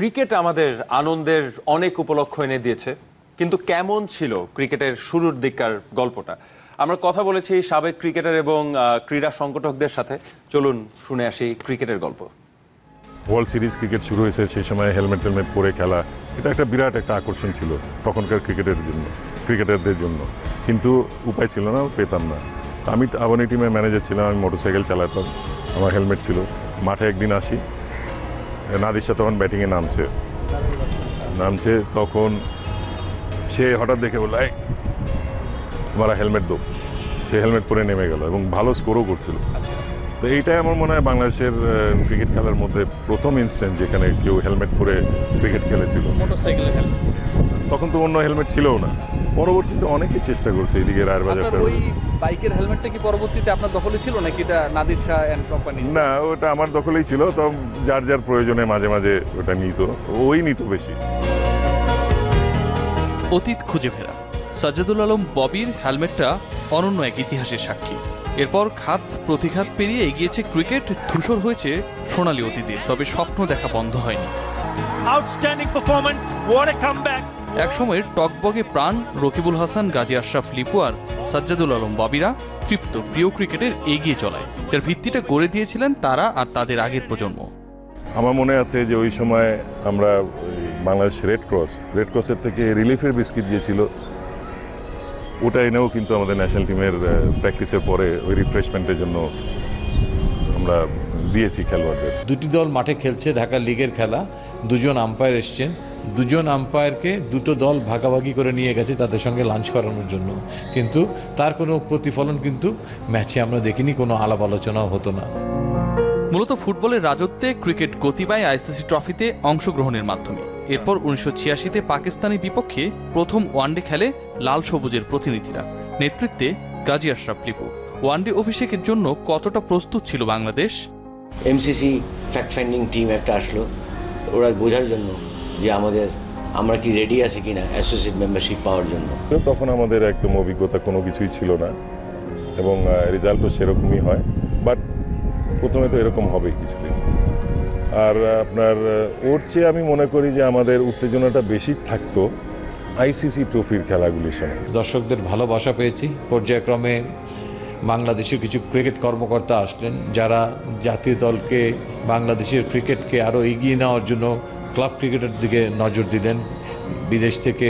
Cricket আমাদের আনন্দের অনেক উপলক্ষ এনে দিয়েছে, কিন্তু কেমন ছিল ক্রিকেটের শুরুর দিককার গল্পটা? আমরা কথা বলেছি সাবেক ক্রিকেটার এবং ক্রীড়া সংগঠকদের সাথে। চলুন শুনে আসি ক্রিকেটের গল্প। ওয়ার্ল্ড সিরিজ ক্রিকেট শুরু হয়েছে সেই সময় হেলমেট টেলমেট পরে খেলা। এটা একটা বিরাট একটা আকর্ষণ ছিল তখনকার ক্রিকেটের জন্য, ক্রিকেটারদের জন্য। কিন্তু উপায় ছিল না, পেতাম না। আমি আবানি টিমের ম্যানেজার ছিলাম, আমি মোটরসাইকেল চালাতাম, আমার হেলমেট ছিল। মাঠে একদিন আসি নাদিসা তখন ব্যাটিংয়ে নামছে। নামছে তখন সে হঠাৎ দেখে বলল এই তোমারা হেলমেট দো সে হেলমেট পরে নেমে গেল এবং ভালো স্কোরও করছিল। তো এইটাই আমার মনে হয় বাংলাদেশের ক্রিকেট খেলার মধ্যে প্রথম ইনস্ট্যান্ট যেখানে কেউ হেলমেট পরে ক্রিকেট খেলেছিল। মোটরসাইকেলের হেলমেট তখন তো অন্য হেলমেট ছিলও না। পরবর্তীতে অনেকেই চেষ্টা করছে এদিকে রায়ের বাজার বাইকের হেলমেটটা কি পরবর্তীতে আপনার দখলে ছিল নাকি এটা নাদির শাহ অ্যান্ড কোম্পানি না ওটা আমার দখলেই ছিল তো যার যার প্রয়োজনে মাঝে মাঝে ওটা নিত ওই নিত বেশি অতীত খুঁজে ফেরা সাজ্জাদুল আলম ববির হেলমেটটা অনন্য এক ইতিহাসের সাক্ষী এরপর খাত প্রতিঘাত পেরিয়ে এগিয়েছে ক্রিকেট ধূসর হয়েছে সোনালী অতীতে তবে স্বপ্ন দেখা বন্ধ হয়নি Outstanding performance. What a comeback. একসময়ের টকবগে প্রাণ রকিবুল হাসান গাজী আশরাফ লিপু আর সাজ্জাদুল আলম বাবিরা তৃপ্ত প্রিয় ক্রিকেটের এগিয়ে চলায়। যার ভিত্তিটা গড়ে দিয়েছিলেন তারা আর তাদের আগের প্রজন্ম। আমার মনে আছে যে ওই সময় আমরা ওই বাংলাদেশ রেড ক্রস রেড ক্রসের থেকে রিলিফের বিস্কিট যে ছিল ওটা এনেও কিন্তু আমাদের ন্যাশনাল টিমের প্র্যাকটিসের পরে ওই রিফ্রেশমেন্টের জন্য আমরা দিয়েছি খেলোয়াড়দের। দুটি দল মাঠে খেলছে ঢাকা লিগের খেলা দুজন আম্পায়ার এসছেন। দুজন আম্পায়ারকে দুটো দল ভাগাভাগি করে নিয়ে গেছে তাদের সঙ্গে লাঞ্চ করানোর জন্য। কিন্তু তার কোনো প্রতিফলন কিন্তু ম্যাচে আমরা দেখিনি কোনো আলাপ আলোচনাও হতো না। মূলত ফুটবলের রাজত্বে ক্রিকেট গতি পায় আইসিসি ট্রফিতে অংশগ্রহণের মাধ্যমে। এরপর উনিশশো ছিয়াশিতে পাকিস্তানের বিপক্ষে প্রথম ওয়ানডে খেলে লাল সবুজের প্রতিনিধিরা। নেতৃত্বে গাজী আশরাফ লিপু ওয়ানডে অভিষেকের জন্য কতটা প্রস্তুত ছিল Bangladesh? MCC fact finding team একটা আসলো। ওরা বোঝার জন্য যে আমাদের আমরা কি রেডি আছি কিনা অ্যাসোসিয়েট মেম্বারশিপ পাওয়ার জন্য। তো তখন আমাদের একদম অভিজ্ঞতা কোনো কিছুই ছিল না এবং রেজাল্টও সেরকমই হয় বাট প্রথমে তো এরকম হবেই কিছুদিন। আর আপনার ওর চেয়ে আমি মনে করি যে আমাদের উত্তেজনাটা বেশি থাকতো আইসিসি ট্রফির খেলাগুলির সঙ্গে দর্শকদের ভালোবাসা পেয়েছি। পর্যায়ক্রমে বাংলাদেশের কিছু ক্রিকেট কর্মকর্তা আসলেন যারা জাতীয় দলকে বাংলাদেশের ক্রিকেটকে আরও এগিয়ে নেওয়ার জন্য ক্লাব ক্রিকেটের দিকে নজর দিলেন। বিদেশ থেকে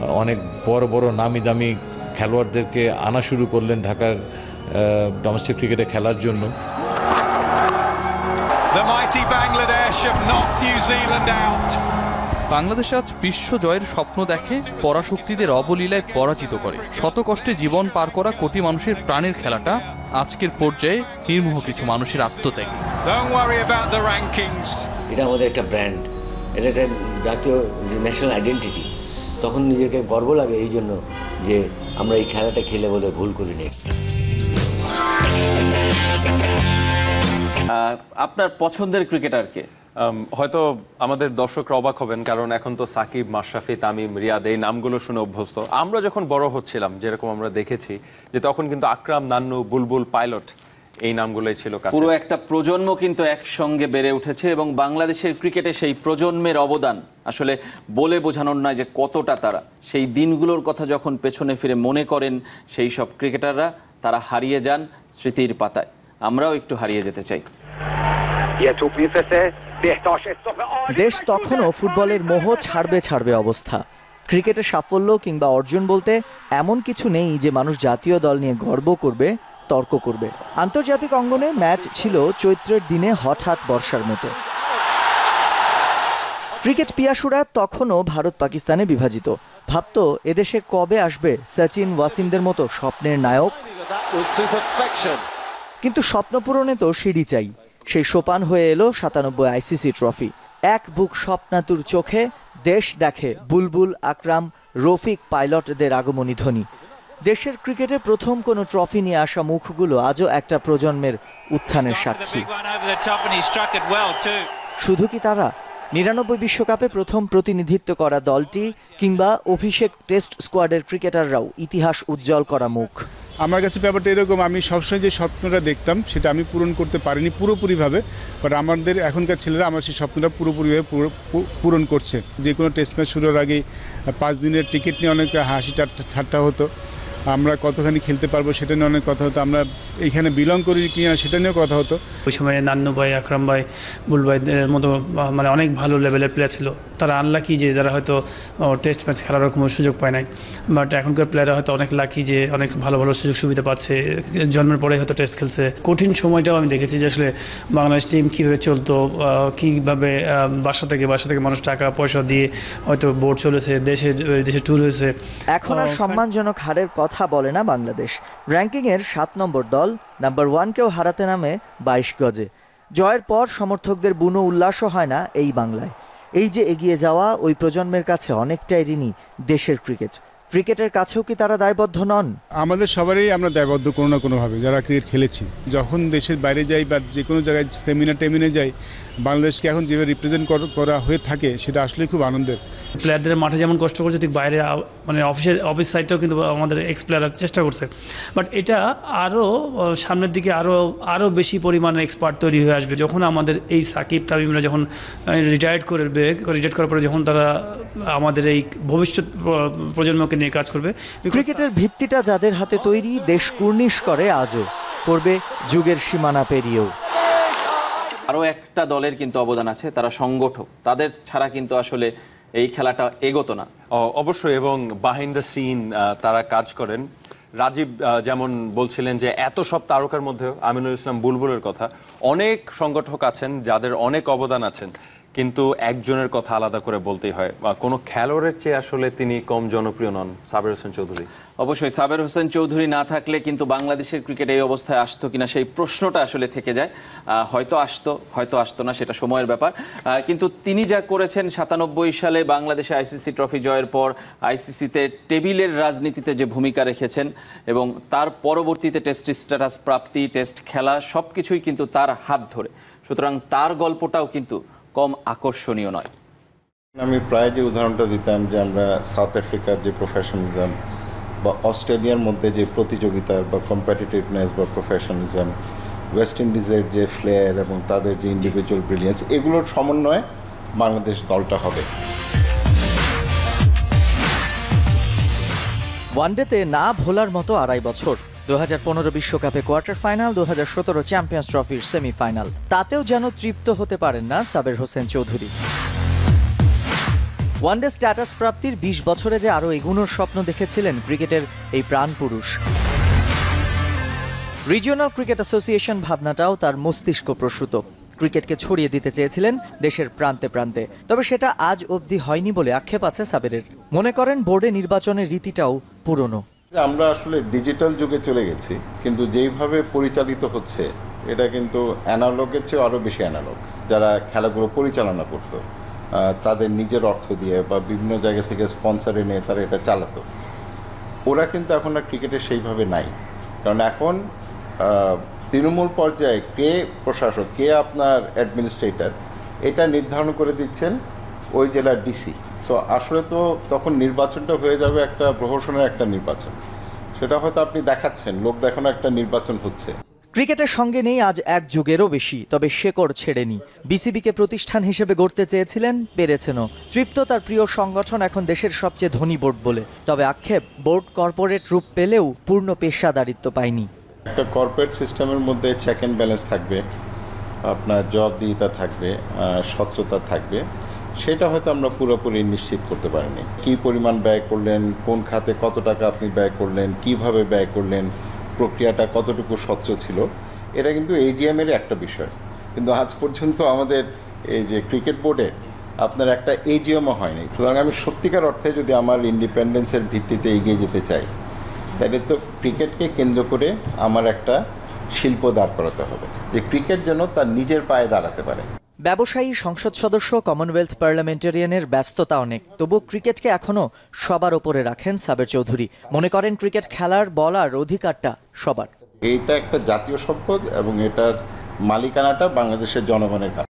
অনেক বড় বড় নামি দামি খেলোয়াড়দেরকে আনা শুরু করলেন ঢাকার ডোমেস্টিক ক্রিকেটে খেলার জন্য. বাংলাদেশ আজ বিশ্ব জয়ের স্বপ্ন দেখে পরাশক্তিদের অবলীলায় পরাজিত করে। শত কষ্টে জীবন পার করা কোটি মানুষের প্রাণের খেলাটা আজকের পর্যায়ে নির্মোহ কিছু মানুষের আত্মত্যাগী। এটা আমাদের একটা ব্র্যান্ড এটা একটা জাতীয় ন্যাশনাল আইডেন্টিটি তখন নিজেকে গর্ব লাগে এই জন্য যে আমরা এই খেলাটা খেলে বলে ভুল করিনি। আহ, আপনার পছন্দের ক্রিকেটারকে আম, হয়তো আমাদের দর্শকরা অবাক হবেন কারণ এখন তো সাকিব মাশরাফি তামিম রিয়াদ এই নামগুলো শুনে অভ্যস্ত। আমরা যখন বড় হচ্ছিলাম যেরকম আমরা দেখেছি যে তখন কিন্তু আকরাম নান্নু বুলবুল পাইলট এই নামগুলোই ছিল পুরো একটা প্রজন্ম কিন্তু একসঙ্গে বেড়ে উঠেছে এবং বাংলাদেশের ক্রিকেটে সেই প্রজন্মের অবদান আসলে বলে বোঝানোর নয় যে কতটা তারা। সেই দিনগুলোর কথা যখন পেছনে ফিরে মনে করেন সেই সব ক্রিকেটাররা তারা হারিয়ে যান স্মৃতির পাতায়। আমরাও একটু হারিয়ে যেতে চাই। দেশ তখনও ফুটবলের মোহ ছাড়বে ছাড়বে অবস্থা। ক্রিকেটের সাফল্য কিংবা অর্জন বলতে এমন কিছু নেই যে মানুষ জাতীয় দল নিয়ে গর্ব করবে তর্ক করবে। আন্তর্জাতিক অঙ্গনে ম্যাচ ছিল চৈত্রের দিনে হঠাৎ বর্ষার মতো। ক্রিকেট পিয়াসুরা তখনও ভারত পাকিস্তানে বিভাজিত। ভাবতো এদেশে কবে আসবে সচিন ওয়াসিমদের মতো স্বপ্নের নায়ক? কিন্তু স্বপ্ন পূরণে তো সিঁড়ি চাই। সেই সোপান হয়ে এলো সাতানব্বই আইসিসি ট্রফি। এক বুক স্বপ্নাতুর চোখে দেশ দেখে বুলবুল আকরাম, রফিক পাইলটদের আগমনী ধ্বনি। দেশের ক্রিকেটে প্রথম কোনো ট্রফি নিয়ে আসা মুখগুলো আজও একটা প্রজন্মের উত্থানের সাক্ষী. শুধু কি তারা? নিরানব্বই বিশ্বকাপে প্রথম প্রতিনিধিত্ব করা দলটি কিংবা অভিষেক টেস্ট স্কোয়াডের ক্রিকেটাররাও ইতিহাস উজ্জ্বল করা মুখ। আমার কাছে ব্যাপারটা এরকম, আমি সবসময় যে স্বপ্নটা দেখতাম সেটা আমি পূরণ করতে পারিনি পুরোপুরিভাবে বাট আমাদের এখনকার ছেলেরা আমার সেই স্বপ্নটা পুরোপুরিভাবে পূরণ করছে। যে কোনো টেস্ট ম্যাচ শুরুর আগে পাঁচ দিনের টিকিট নিয়ে অনেক হাসি ঠাট্টা হতো। আমরা কতখানি খেলতে পারব সেটা নিয়ে অনেক কথা হতো। আমরা এইখানে বিলং করি কি না সেটা নিয়েও কথা হতো। ওই সময় নান্নু ভাই আকরাম ভাই বুল ভাইদের মতো মানে অনেক ভালো লেভেলের প্লেয়ার ছিল। তারা আনলাকি যে যারা হয়তো টেস্ট ম্যাচ খেলার কোনো সুযোগ পায় নাই। বাট এখনকার প্লেয়াররা হয়তো অনেক লাকি যে অনেক ভালো ভালো সুযোগ সুবিধা পাচ্ছে। জন্মের পরে হয়তো টেস্ট খেলছে। কঠিন সময়টাও আমি দেখেছি যে আসলে বাংলাদেশ টিম কীভাবে চলতো কীভাবে বাসা থেকে বাসা থেকে মানুষ টাকা পয়সা দিয়ে হয়তো বোর্ড চলেছে দেশে দেশে ট্যুর হয়েছে। এখন আর সম্মানজনক হারের কথা বলে না বাংলাদেশ। র্যাঙ্কিংয়ের সাত নম্বর দল, নাম্বার ওয়ানকেও হারাতে নামে বাইশ গজে। জয়ের পর সমর্থকদের বুনো উল্লাসও হয় না এই বাংলায়। এই যে এগিয়ে যাওয়া ওই প্রজন্মের কাছে অনেকটাই ঋণী দেশের ক্রিকেট। ক্রিকেটের কাছেও কি তারা দায়বদ্ধ নন? আমাদের সবারই আমরা দায়বদ্ধ কোনো না কোনোভাবে যারা ক্রিকেট খেলেছি। যখন দেশের বাইরে যাই বা যে কোনো জায়গায় সেমিনার টেমিনে যাই বাংলাদেশকে এখন যেভাবে রিপ্রেজেন্ট করা হয়ে থাকে সেটা আসলে খুব আনন্দের। প্লেয়ারদের মাঠে যেমন কষ্ট করছে ঠিক বাইরে মানে অফিসের অফিস সাইডটাও কিন্তু আমাদের এক্স প্লেয়াররা চেষ্টা করছে। বাট এটা আরও সামনের দিকে আরও আরও বেশি পরিমাণে এক্সপার্ট তৈরি হয়ে আসবে। যখন আমাদের এই সাকিব তামিমরা যখন রিটায়ার্ড করবে রিটায়ার্ড করার পরে যখন তারা আমাদের এই ভবিষ্যৎ প্রজন্মকে নিয়ে কাজ করবে। ক্রিকেটের ভিত্তিটা যাদের হাতে তৈরি দেশ কুর্নিশ করে আজও। করবে যুগের সীমানা পেরিয়েও। আরও একটা দলের কিন্তু অবদান আছে তারা সংগঠক। তাদের ছাড়া কিন্তু আসলে এই খেলাটা এগোতো না। অবশ্যই এবং বাহিন্ড দ্য সিন তারা কাজ করেন। রাজীব যেমন বলছিলেন যে এত সব তারকার মধ্যেও আমিনুল ইসলাম বুলবুলের কথা। অনেক সংগঠক আছেন যাদের অনেক অবদান আছেন। কিন্তু একজনের কথা আলাদা করে বলতেই হয়। বা কোনো খেলোয়াড়ের চেয়ে আসলে তিনি কম জনপ্রিয় নন, সাবের হোসেন চৌধুরী। অবশ্যই, সাবের হোসেন চৌধুরী না থাকলে কিন্তু বাংলাদেশের ক্রিকেট এই অবস্থায় আসতো কিনা সেই প্রশ্নটা আসলে থেকে যায়। হয়তো আসতো হয়তো আসতো না, সেটা সময়ের ব্যাপার। কিন্তু তিনি যা করেছেন, সাতানব্বই সালে বাংলাদেশে আইসিসি ট্রফি জয়ের পর আইসিসিতে টেবিলের রাজনীতিতে যে ভূমিকা রেখেছেন এবং তার পরবর্তীতে টেস্ট স্ট্যাটাস প্রাপ্তি, টেস্ট খেলা, সবকিছুই কিন্তু তার হাত ধরে। সুতরাং তার গল্পটাও কিন্তু কম আকর্ষণীয় নয়। আমি প্রায় যে উদাহরণটা দিতাম যে আমরা সাউথ আফ্রিকার যে প্রফেশনালিজম বা অস্ট্রেলিয়ার মধ্যে যে প্রতিযোগিতা বা কম্পিটিটিভনেস বা প্রফেশনালিজম ওয়েস্ট ইন্ডিজের যে ফ্লেয়ার এবং তাদের যে ইন্ডিভিজুয়াল ব্রিলিয়েন্স এগুলোর সমন্বয়ে বাংলাদেশ দলটা হবে। ওয়ানডেতে না ভোলার মতো আড়াই বছর। দু বিশ্বকাপে কোয়ার্টার ফাইনাল দু হাজার সতেরো চ্যাম্পিয়ন্স ট্রফির সেমিফাইনাল। তাতেও যেন তৃপ্ত হতে পারেন না Saber Hossain Chowdhury. One day status প্রাপ্তির ২০ বছরে যে আরও এগুনোর স্বপ্ন দেখেছিলেন ক্রিকেটের এই প্রাণ পুরুষ। রিজিওনাল ক্রিকেট অ্যাসোসিয়েশন ভাবনাটাও তার মস্তিষ্ক প্রসূত। ক্রিকেটকে ছড়িয়ে দিতে চেয়েছিলেন দেশের প্রান্তে প্রান্তে। তবে সেটা আজ অবধি হয়নি বলে আক্ষেপ আছে সাবেরের। মনে করেন বোর্ডে নির্বাচনের রীতিটাও পুরনো। আমরা আসলে ডিজিটাল যুগে চলে গেছি, কিন্তু যেইভাবে পরিচালিত হচ্ছে, এটা কিন্তু অ্যানালগের চেয়ে আরও বেশি অ্যানালগ যারা খেলাগুলো পরিচালনা করতো তাদের নিজের অর্থ দিয়ে বা বিভিন্ন জায়গা থেকে স্পন্সর এনে তারা এটা চালাতো। ওরা কিন্তু এখন আর ক্রিকেটে সেইভাবে নাই। কারণ এখন তৃণমূল পর্যায়ে কে প্রশাসক, কে আপনার অ্যাডমিনিস্ট্রেটর এটা নির্ধারণ করে দিচ্ছেন। ওই জেলার ডিসি সো আসলে তো তখন নির্বাচনটা হয়ে যাবে একটা প্রহসনের একটা নির্বাচন। সেটা হয়তো আপনি দেখাচ্ছেন লোক দেখানো একটা নির্বাচন হচ্ছে। ক্রিকেটের সঙ্গে নেই আজ এক যুগেরও বেশি তবে শেকড় ছেড়েনি। বিসিবিকে প্রতিষ্ঠান হিসেবে গড়তে চেয়েছিলেন পেরেছেনও। তৃপ্ত তার প্রিয় সংগঠন এখন দেশের সবচেয়ে ধনী বোর্ড বলে। তবে আক্ষেপ বোর্ড কর্পোরেট রূপ পেলেও পূর্ণ পেশাদারিত্ব পায়নি। একটা কর্পোরেট সিস্টেমের মধ্যে চেক অ্যান্ড ব্যালেন্স থাকবে আপনার জবাবদিহিতা থাকবে স্বচ্ছতা থাকবে। সেটা হয়তো আমরা পুরোপুরি নিশ্চিত করতে পারিনি। কী পরিমাণ ব্যয় করলেন, কোন খাতে কত টাকা আপনি ব্যয় করলেন, কীভাবে ব্যয় করলেন, প্রক্রিয়াটা কতটুকু স্বচ্ছ ছিল, এটা কিন্তু এজিএমের একটা বিষয়। কিন্তু আজ পর্যন্ত আমাদের এই যে ক্রিকেট বোর্ডে আপনার একটা এজিএমও হয়নি। সুতরাং আমি সত্যিকার অর্থে যদি আমার ইন্ডিপেন্ডেন্সের ভিত্তিতে এগিয়ে যেতে চাই, তাহলে তো ক্রিকেটকে কেন্দ্র করে আমার একটা শিল্প দাঁড় করাতে হবে। যে ক্রিকেট যেন তার নিজের পায়ে দাঁড়াতে পারে। ব্যবসায়ী সংসদ সদস্য কমনওয়েলথ পার্লামেন্টারিয়ানের ব্যস্ততা অনেক। তবু ক্রিকেটকে এখনও সবার ওপরে রাখেন সাবের চৌধুরী। মনে করেন ক্রিকেট খেলার বলার অধিকারটা সবার। এটা একটা জাতীয় সম্পদ এবং এটার মালিকানাটা বাংলাদেশের জনগণের কাছে।